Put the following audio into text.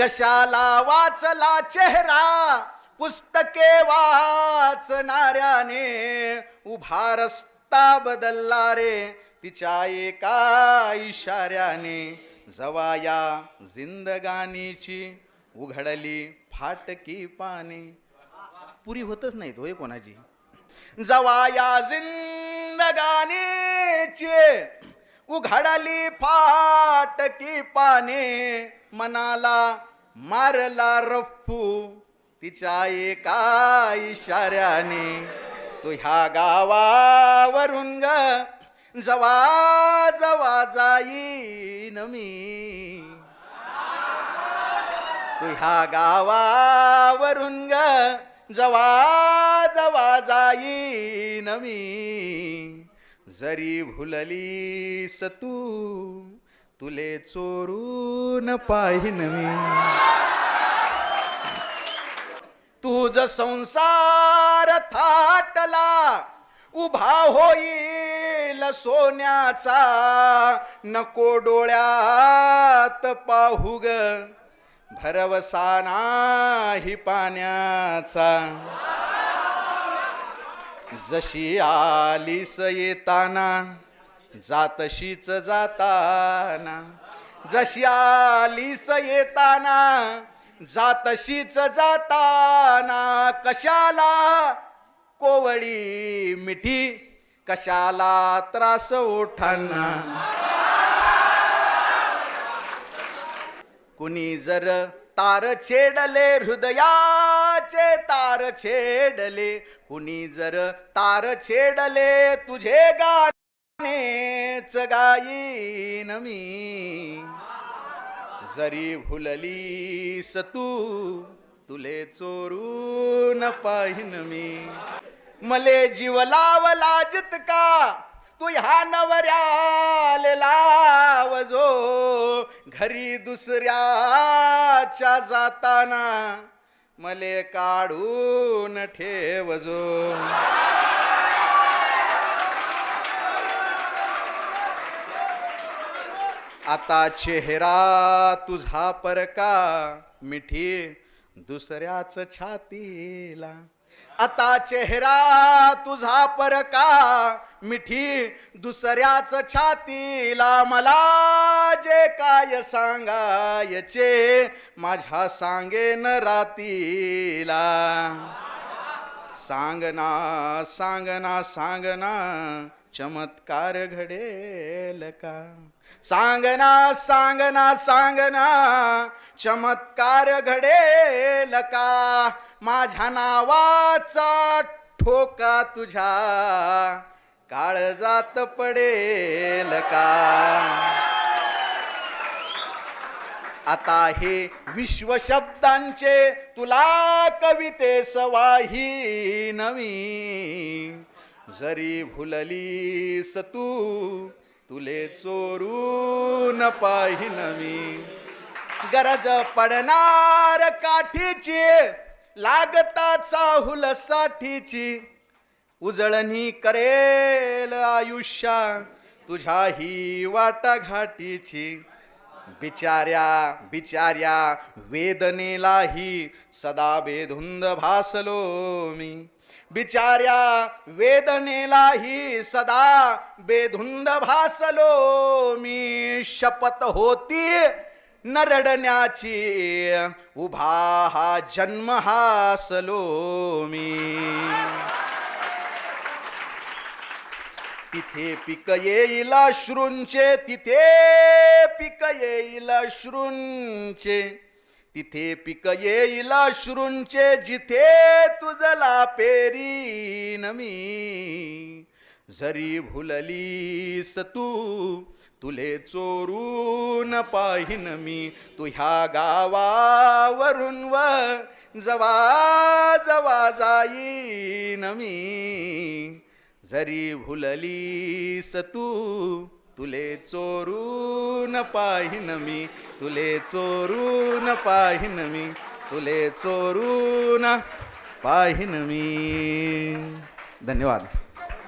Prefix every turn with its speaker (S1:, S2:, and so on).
S1: कशाला वाचला चेहरा? पुस्तके वाचणाऱ्याने उभा रस्ता बदलला रे तिच्या एका इशाऱ्याने. जवा या जिंदगानीची उघडली फाटकी पाने. पुरी होतच नाहीत होय कोणाची? जवा या जिंदगानीची उघडली फाटकी पाने मनाला मारला रफ्फू तिच्या एका इशाऱ्याने. तो ह्या गावावरून ग जवा जवा जाईन मी. तू ह्या गावावरून ग जवा जवा जाईन मी. जरी भुललीस तू तुले चोरून पाहिन मी. तुझ संसार थाटला उभा होईल सोन्याचा. नको डोळ्यात पाहू ग भरवसा नाही पाण्याचा. जशी आलीस येताना जातशीच जाताना. जशी आलीस येताना जातशीच जाताना. कशाला कोवळी मिठी कशाला त्रास ओठांना कुणी जर तार छेडले हृदयाचे तार छेडले. कुणी जर तार छेडले तुझे गाणेच गाईन मी. जरी भुललीस तू तुले चोरून पाहिन मी. मले जीव लावला जितका तू ह्या नवऱ्याले लावजो घरी दुसऱ्याच्या जाताना मले काढून ठेवजो. आता चेहरा तुझा परका मिठी दुसऱ्याच छातीला? आता चेहरा तुझा परका मिठी दुसऱ्याच छातीला मला जे काय सांगायचे माझ्या सांगेन रातीला. सांगना सांगना सांगना चमत्कार घडेल का? सांगना सांगना सांगना चमत्कार घडेल का? माझ्या नावाचा ठोका तुझ्या काळजात पडेल का? आता हे विश्व शब्दांचे तुला कवितेस वाही नवी. जरी भुललीस तू तुले चोरून पाहिन मी. गरज पडणार काठीची लागता चाहुल साठीची. उजळणी करेल आयुष्या तुझ्या ही वाटाघाटीची. बिचाऱ्या बिचाऱ्या वेदनेलाही सदा बेधुंद भासलो मी. बिचाऱ्या वेदनेलाही सदा बेधुंद भासलो मी. शपथ होती न रडण्याची उभा हा जन्म हासलो मी. तिथे पिक येईल अश्रूंचे तिथे पिक येईल श्रूंचे तिथे पिक येईल श्रूंचे जिथे तुझला पेरीन मी. जरी भुललीस तू तुले चोरून पाहिन मी. तू ह्या गावावरून व जवा जवा जाईन मी. जरी भुललीस तू तुले चोरून पाहिन मी तुले चोरून पाहिन मी तुले चोरून पाहिन मी. धन्यवाद.